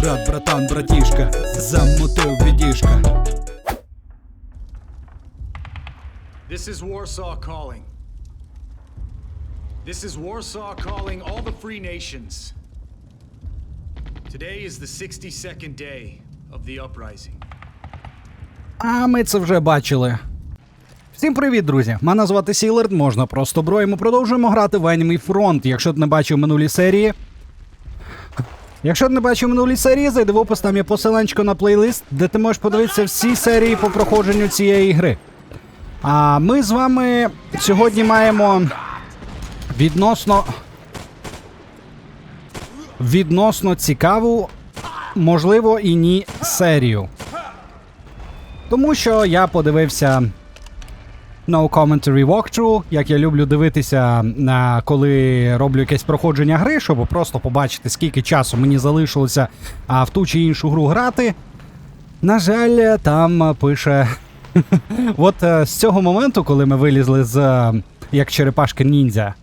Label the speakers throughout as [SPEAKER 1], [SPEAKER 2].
[SPEAKER 1] Брат, братан, братішка, замотив відішка.
[SPEAKER 2] This is Warsaw calling. This is Warsaw calling all the free nations. Today is the 62nd day of the uprising.
[SPEAKER 1] А ми це вже бачили. Всім привіт, друзі! Мене звати Сілерд, можна просто бро, і ми продовжуємо грати в Enemy Front. Якщо ти не бачив минулі серії. Якщо ти не бачив минулі серії, зайди в опис, там є посиланчко на плейлист, де ти можеш подивитися всі серії по проходженню цієї гри. А ми з вами сьогодні маємо відносно. Відносно цікаву, можливо, і ні серію. Тому що я подивився No Commentary Walkthrough, як я люблю дивитися, коли роблю якесь проходження гри, щоб просто побачити, скільки часу мені залишилося в ту чи іншу гру грати. На жаль, там пише. От е, з цього моменту, коли ми вилізли з е, як черепашка ніндзя.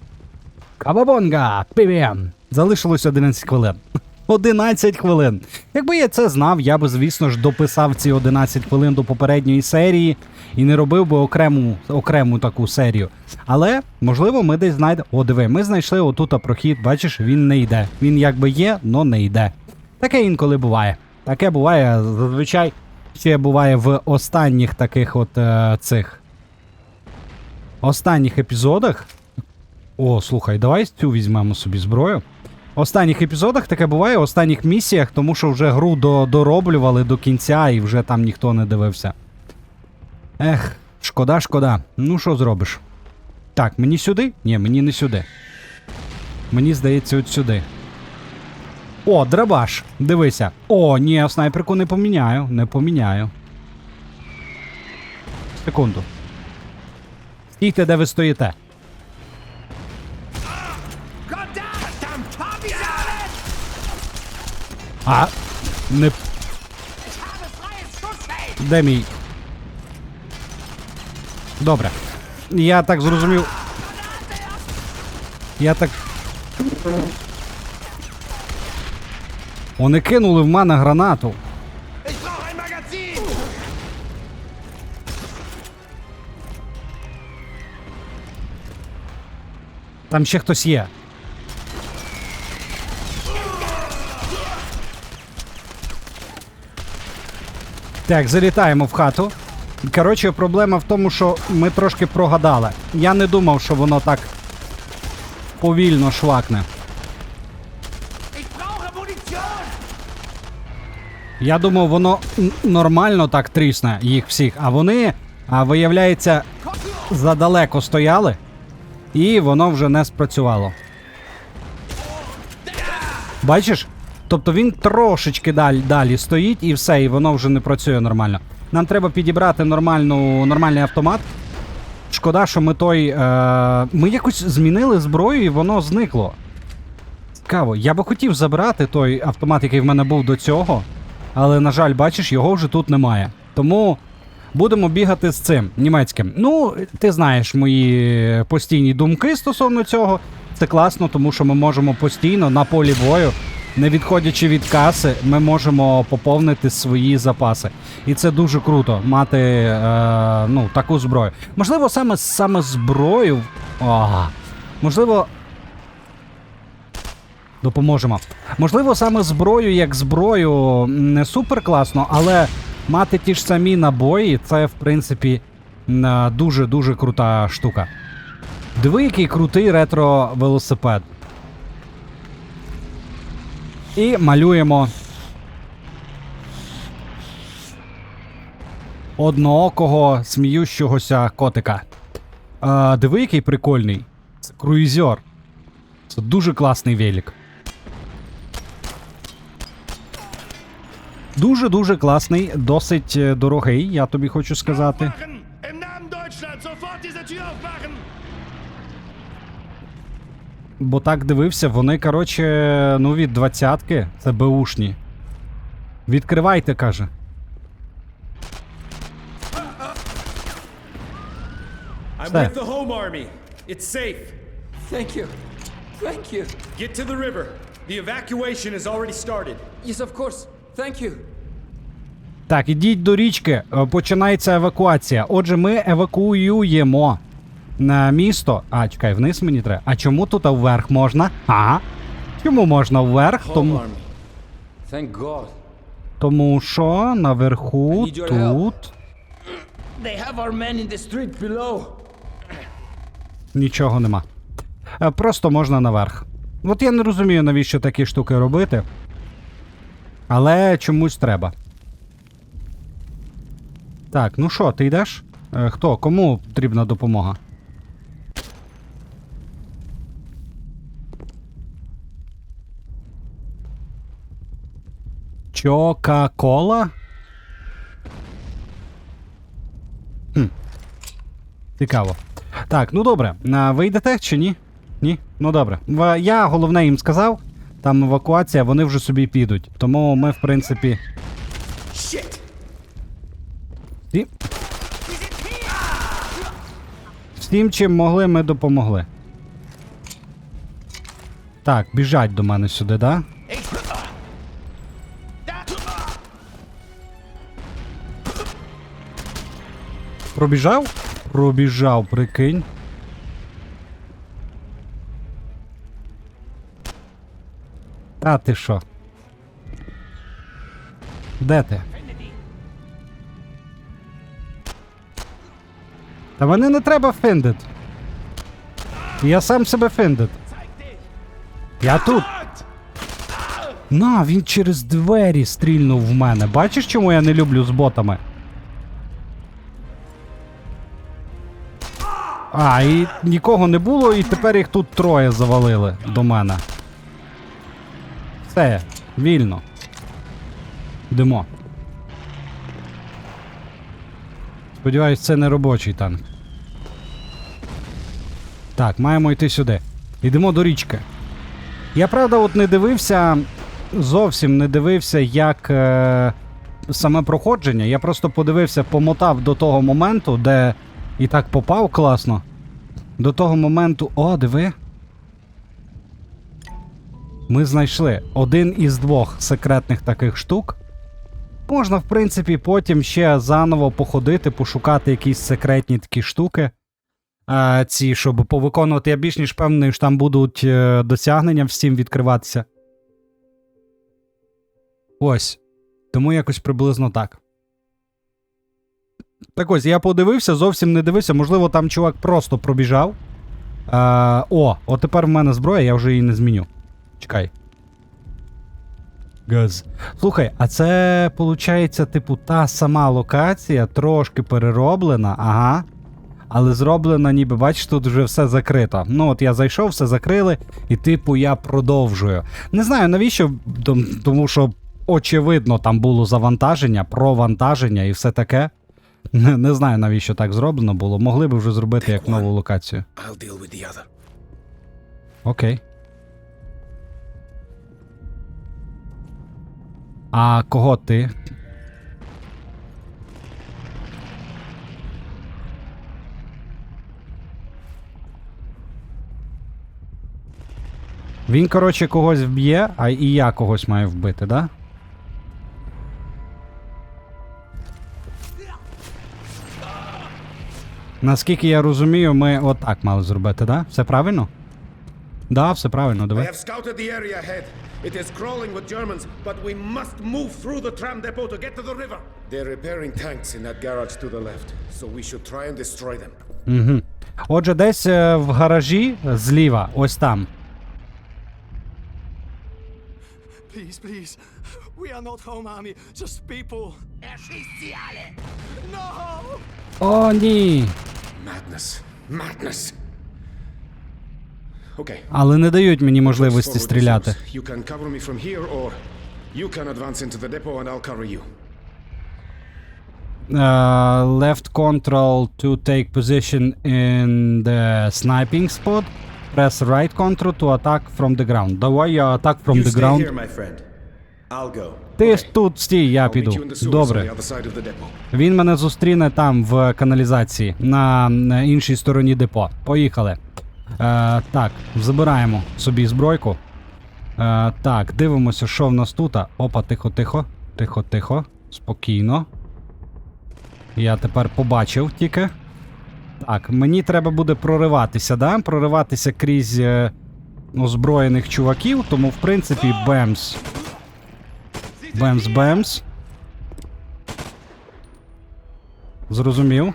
[SPEAKER 1] Кабабонга! Півім! Залишилось 11 хвилин. 11 хвилин. Якби я це знав, я би, звісно ж, дописав ці 11 хвилин до попередньої серії і не робив би окрему, окрему таку серію. Але, можливо, ми десь знайдемо. О, диви, ми знайшли отут прохід, бачиш, він не йде. Він якби є, но не йде. Таке інколи буває. Таке буває зазвичай ще буває в останніх таких от е, цих останніх епізодах. О, слухай, давай цю візьмемо собі зброю. Останніх епізодах таке буває, останніх місіях, тому що вже гру до, дороблювали до кінця і вже там ніхто не дивився. Ех, шкода, шкода. Ну що зробиш? Так, мені сюди? Ні, мені не сюди. Мені здається, от сюди. О, драбаш. Дивися. О, ні, снайперку не поміняю. Не поміняю. Секунду. Стійте, де ви стоїте. А. Не. Де мій? Добре. Я так зрозумів. Я так. Вони кинули в мене гранату. Там ще хтось є. Так, залітаємо в хату. Коротше, проблема в тому, що ми трошки прогадали. Я не думав, що воно так повільно швакне. Я думав, воно нормально так трісне їх всіх, а вони, а виявляється, задалеко стояли, і воно вже не спрацювало. Бачиш? Тобто він трошечки далі, далі стоїть і все, і воно вже не працює нормально. Нам треба підібрати нормальну, нормальний автомат. Шкода, що ми той. Е, ми якось змінили зброю і воно зникло. Цікаво, я би хотів забрати той автомат, який в мене був до цього. Але, на жаль, бачиш, його вже тут немає. Тому будемо бігати з цим німецьким. Ну, ти знаєш мої постійні думки стосовно цього. Це класно, тому що ми можемо постійно на полі бою, не відходячи від каси, ми можемо поповнити свої запаси. І це дуже круто мати е, ну, таку зброю. Можливо, саме саме зброю. Ага. Можливо, допоможемо. Можливо, саме зброю як зброю не супер класно, але мати ті ж самі набої це, в принципі, дуже-дуже крута штука. Диви, який крутий ретро-велосипед. І малюємо. Одноокого сміющогося котика. А, диви, який прикольний. Це круїзер. Це дуже класний велик. Дуже-дуже класний, досить е, дорогий, я тобі хочу сказати. Бо так дивився, вони, коротше, ну від двадцятки, це беушні. Відкривайте, каже.
[SPEAKER 3] I'm with the home army. It's safe.
[SPEAKER 4] Thank you. Thank you.
[SPEAKER 3] Get to the river.
[SPEAKER 2] The evacuation has already started.
[SPEAKER 3] Yes, of course. Thank you.
[SPEAKER 1] Так, ідіть до річки, е, починається евакуація. Отже, ми евакуюємо на місто. А, чекай, вниз мені треба. А чому тут вверх можна? А? Чому можна вверх? Тому, тому що наверху тут нічого нема. Е, Просто можна наверх. От я не розумію, навіщо такі штуки робити. Але чомусь треба. Так, ну що, ти йдеш? Е, Хто? Кому потрібна допомога? Чока-кола? Хм. Цікаво. Так, ну добре. А ви йдете чи ні? Ні? Ну добре. Я головне їм сказав. Там евакуація, вони вже собі підуть. Тому ми, в принципі. Всі... Всім, чим могли, ми допомогли. Так, біжать до мене сюди, да? Пробіжав? Пробіжав, прикинь. А ти що? Де ти? Та мене не треба финдит. Я сам себе финдит. Я тут. На, він через двері стрільнув в мене. Бачиш, чому я не люблю з ботами? А, і нікого не було, і тепер їх тут троє завалили до мене. Все, вільно. Йдемо. Сподіваюсь, це не робочий танк. Так, маємо йти сюди. Йдемо до річки. Я правда от не дивився, зовсім не дивився, як е, саме проходження. Я просто подивився, помотав до того моменту, де і так попав класно. До того моменту. О, диви. Ми знайшли один із двох секретних таких штук. Можна, в принципі, потім ще заново походити, пошукати якісь секретні такі штуки. А, ці, щоб повиконувати, я більш ніж певний, що там будуть е, досягнення всім відкриватися. Ось. Тому якось приблизно так. Так ось, я подивився, зовсім не дивився. Можливо, там чувак просто пробіжав. А, о, от тепер в мене зброя, я вже її не зміню. Чекай. Газ. Слухай, а це, виходить, типу, та сама локація, трошки перероблена, ага. Але зроблена, ніби, бачиш, тут вже все закрито. Ну, от я зайшов, все закрили, і, типу, я продовжую. Не знаю, навіщо, тому що, очевидно, там було завантаження, провантаження і все таке. Не, не знаю, навіщо так зроблено було. Могли би вже зробити як нову локацію. Окей. А кого ти? Він, коротше, когось вб'є, а і я когось маю вбити, да? Наскільки я розумію, ми отак мали зробити, да? Все правильно? Да, все правильно,
[SPEAKER 5] давай.
[SPEAKER 1] I
[SPEAKER 5] have scouted the area ahead. It is crawling with Germans, but we must move through the tram depot to get to the river. They're repairing tanks in that garage to the left, so we should try and destroy them. Угу.
[SPEAKER 1] Отже, десь е, в гаражі зліва, ось там.
[SPEAKER 4] Please, please. We are not home army, just people. No!
[SPEAKER 1] О, ні.
[SPEAKER 5] Madness. Madness. Okay.
[SPEAKER 1] Але не дають мені можливості
[SPEAKER 5] Forward
[SPEAKER 1] стріляти.
[SPEAKER 5] yourselves. You can cover me from here, or you can advance into the depot and I'll cover you.
[SPEAKER 1] Uh, left control to take position in the sniping spot. Press right control to attack from the ground. Давай я attack from
[SPEAKER 6] You
[SPEAKER 1] the
[SPEAKER 6] stay
[SPEAKER 1] ground.
[SPEAKER 6] here, my friend. I'll go.
[SPEAKER 1] Ти ж тут стій, я піду. Добре. Він мене зустріне там в каналізації на, іншій стороні депо. Поїхали. Е, так, забираємо собі збройку. Е, так, дивимося, що в нас тут. Опа, тихо, тихо. Тихо, тихо. Спокійно. Я тепер побачив тільки. Так, мені треба буде прориватися, да? Прориватися крізь е, озброєних чуваків, тому в принципі бемс. Бемс, бемс. Зрозумів.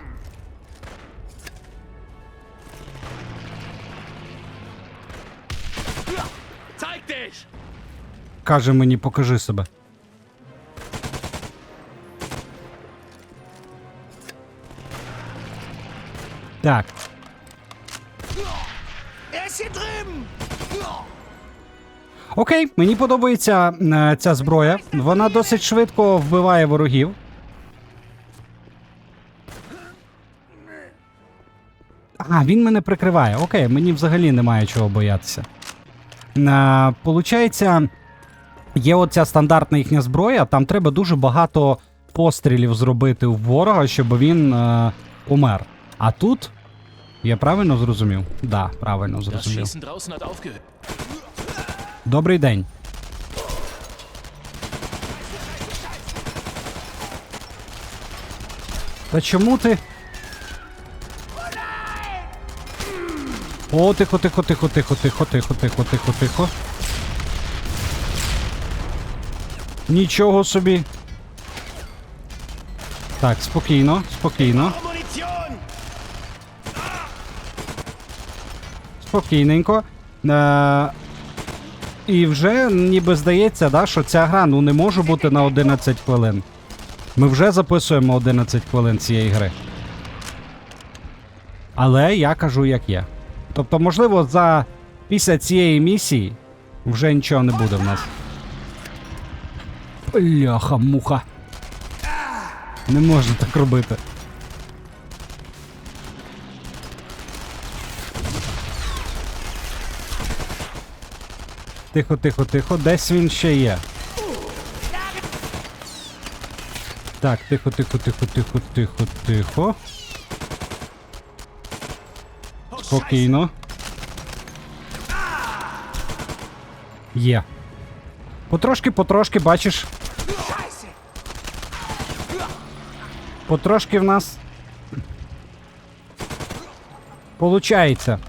[SPEAKER 1] Каже мені, покажи себе. Так. Окей, мені подобається е, ця зброя. Вона досить швидко вбиває ворогів. А, він мене прикриває. Окей, мені взагалі немає чого боятися. Е, получається, є оця стандартна їхня зброя, там треба дуже багато пострілів зробити в ворога, щоб він е, умер. А тут. Я правильно зрозумів? Так, да, правильно зрозумів. Добрий день. Та чому ти? О, тихо, тихо, тихо, тихо, тихо, тихо, тихо, тихо, тихо. Нічого собі. Так, спокійно, спокійно. Спокійненько. Е- і вже ніби здається, да, що ця гра ну, не може бути на 11 хвилин. Ми вже записуємо 11 хвилин цієї гри. Але я кажу, як є. Тобто, можливо, за після цієї місії вже нічого не буде в нас. Бляха, муха. Не можна так робити. Тихо, тихо, тихо. Десь він ще є. Так, тихо, тихо, тихо, тихо, тихо, тихо. Спокійно. Є. Потрошки, потрошки, бачиш. Потрошки в нас. Получається.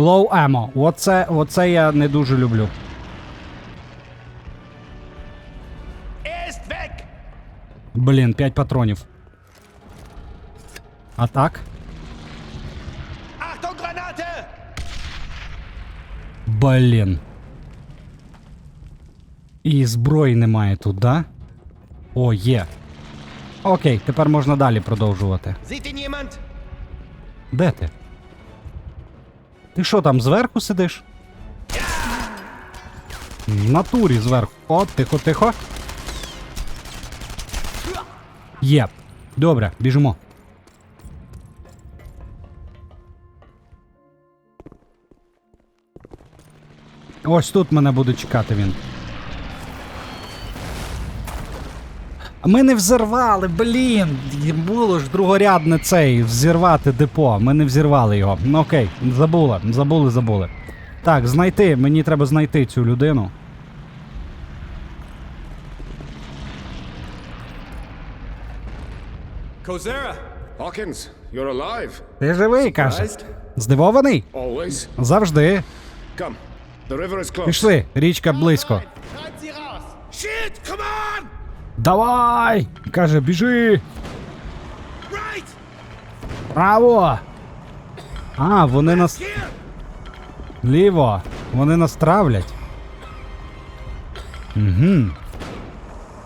[SPEAKER 1] Low ammo. Оце, оце я не дуже люблю. Блін, 5 патронів. А так? Блін. І зброї немає тут, да? О, є. Окей, тепер можна далі продовжувати. Де ти? Ти що там зверху сидиш? В натурі зверху. О, тихо, тихо. Є. Добре, біжимо. Ось тут мене буде чекати він. Ми не взірвали, блін. Було ж другорядне цей взірвати депо. Ми не взірвали його. Ну окей, забули, забули, забули. Так, знайти. Мені треба знайти цю людину.
[SPEAKER 2] Kozera!
[SPEAKER 5] Hawkins, you're alive.
[SPEAKER 1] Ти живий, каже. Здивований?
[SPEAKER 5] Always.
[SPEAKER 1] Завжди.
[SPEAKER 5] Come. The river is close.
[SPEAKER 1] Пішли, річка близько.
[SPEAKER 5] Shit, come on!
[SPEAKER 1] Давай! Каже, біжи! Право! А, вони нас. Ліво! Вони нас травлять. Угу.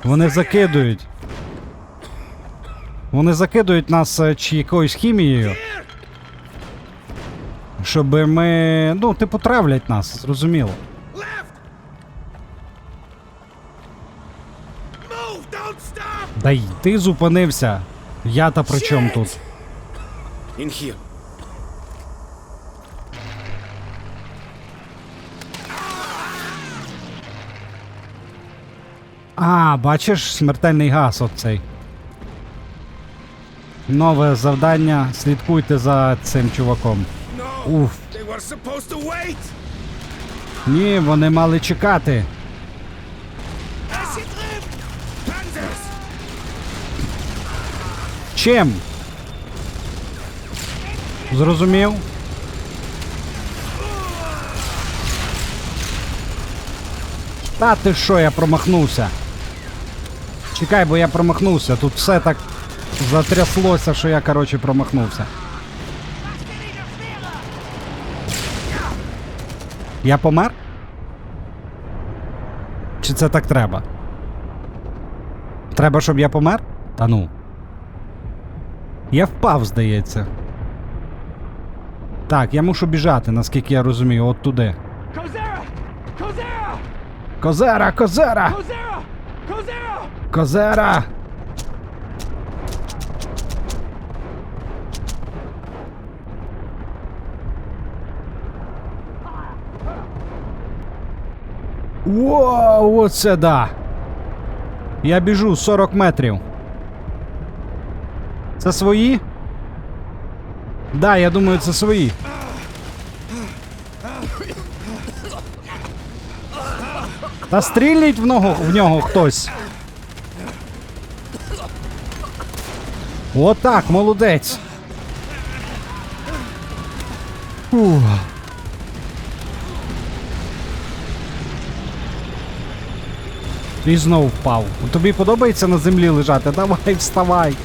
[SPEAKER 1] Вони закидують. Вони закидують нас е, чи якоюсь хімією. Щоб ми. Ну, типу, травлять нас, зрозуміло. Да й ти зупинився. Я та при чому тут?
[SPEAKER 5] In here.
[SPEAKER 1] А, бачиш, смертельний газ оцей. Нове завдання. Слідкуйте за цим чуваком. Уф. Ні, вони мали чекати. Чим? Зрозумів? Та ти що, я промахнувся. Чекай, бо я промахнувся. Тут все так затряслося, що я, коротше, промахнувся. Я помер? Чи це так треба? Треба, щоб я помер? Та ну. Я впав, здається. Так, я мушу біжати, наскільки я розумію, от туди.
[SPEAKER 4] Kozera! Kozera!
[SPEAKER 1] Козера, козера!
[SPEAKER 4] Kozera! Kozera!
[SPEAKER 1] Козера! Вау, оце да! Я біжу 40 метрів. Це свої? Да, я думаю, це свої. Та стрільніть в ногу в нього хтось. Отак, молодець. Фух. І знов впав. Тобі подобається на землі лежати? Давай, вставай.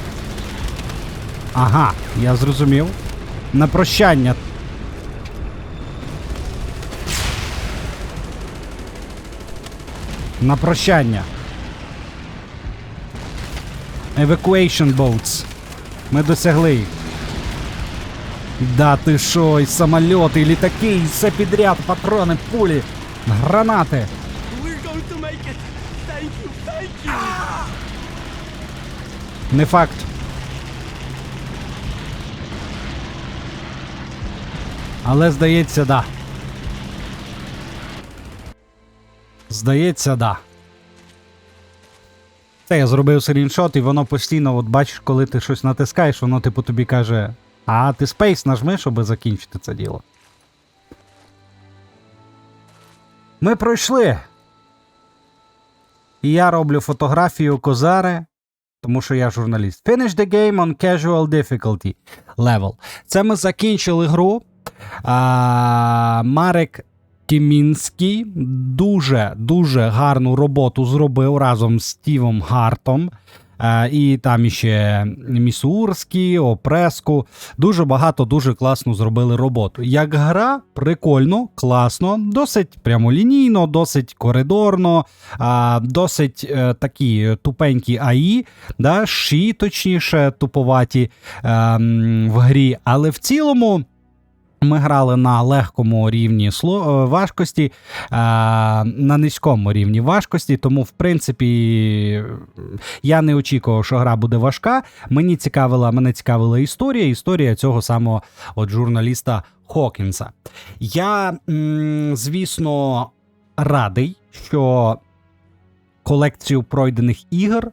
[SPEAKER 1] Ага, я зрозумів. На прощання. На прощання. Evacuation boats. Ми досягли їх. Да ти що, і самольоти, і літаки, і все підряд, патрони, пулі, гранати.
[SPEAKER 4] We're going to make it! Thank you! Thank you!
[SPEAKER 1] Не факт. Але здається, да. Здається, да. Це я зробив скріншот, і воно постійно, от бачиш, коли ти щось натискаєш, воно типу тобі каже: А ти спейс нажми, щоб закінчити це діло. Ми пройшли. І я роблю фотографію Козари, тому що я журналіст. Finish the game on casual difficulty level. Це ми закінчили гру. А, Марек Кімінський дуже дуже гарну роботу зробив разом з Стівом Гартом. І там іще Місуурський, Опреску. Дуже багато, дуже класно зробили роботу. Як гра, прикольно, класно, досить прямолінійно, досить коридорно, досить е, такі тупенькі АІ, да, ші, точніше, туповаті е, в грі. Але в цілому. Ми грали на легкому рівні е, важкості, е, на низькому рівні важкості, тому, в принципі, я не очікував, що гра буде важка. Мені цікавила, мене цікавила історія, історія цього самого от журналіста Хокінса. Я, звісно, радий, що колекцію пройдених ігор,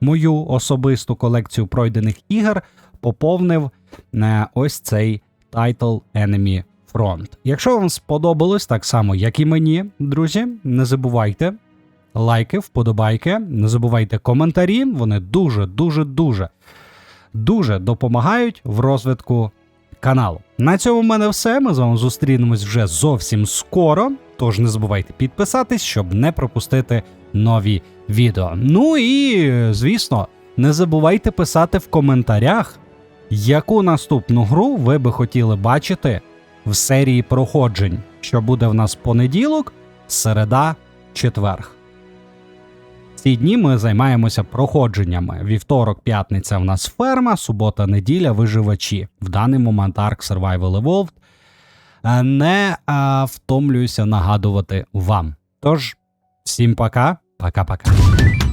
[SPEAKER 1] мою особисту колекцію пройдених ігор, поповнив е, ось цей Title Enemy Front. Якщо вам сподобалось так само, як і мені, друзі, не забувайте лайки, вподобайки, не забувайте коментарі. Вони дуже, дуже, дуже, дуже допомагають в розвитку каналу. На цьому в мене все. Ми з вами зустрінемось вже зовсім скоро. Тож не забувайте підписатись, щоб не пропустити нові відео. Ну і, звісно, не забувайте писати в коментарях, яку наступну гру ви би хотіли бачити в серії проходжень, що буде в нас понеділок, середа, четверг. Ці дні ми займаємося проходженнями. Вівторок, п'ятниця в нас ферма, субота, неділя, виживачі. В даний момент Ark Survival Evolved. Е, Не а, втомлююся нагадувати вам. Тож, всім пока, пока-пока.